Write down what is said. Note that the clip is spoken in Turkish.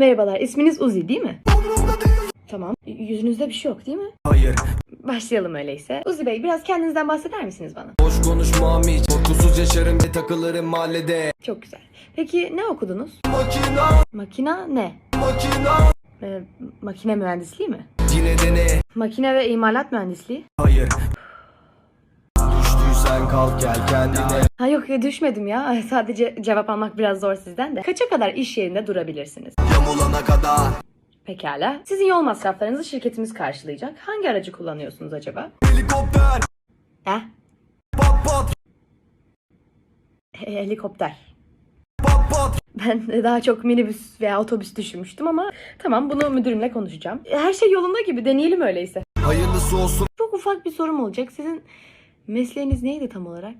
Merhabalar, isminiz Uzi değil mi? Tamam. Yüzünüzde bir şey yok değil mi? Hayır Başlayalım öyleyse. Uzi Bey, biraz kendinizden bahseder misiniz bana? Boş konuşmam hiç Korkusuz yaşarım ve takılırım mahallede Çok güzel. Peki ne okudunuz? Makina Makina ne? makina Ee, makine mühendisliği mi? Yine de ne Makine ve imalat mühendisliği? Hayır Düştüysen kalk gel kendine Ha yok ya, düşmedim ya. Sadece cevap almak biraz zor sizden de. Kaça kadar iş yerinde durabilirsiniz? Yamulana kadar Pekala. Sizin yol masraflarınızı şirketimiz karşılayacak. Hangi aracı kullanıyorsunuz acaba? Helikopter Heh, Pat pat he- helikopter. pat pat Ben daha çok minibüs veya otobüs düşünmüştüm ama tamam bunu müdürümle konuşacağım. Her şey yolunda gibi deneyelim öyleyse. Hayırlısı olsun Çok ufak bir sorum olacak. Sizin mesleğiniz neydi tam olarak?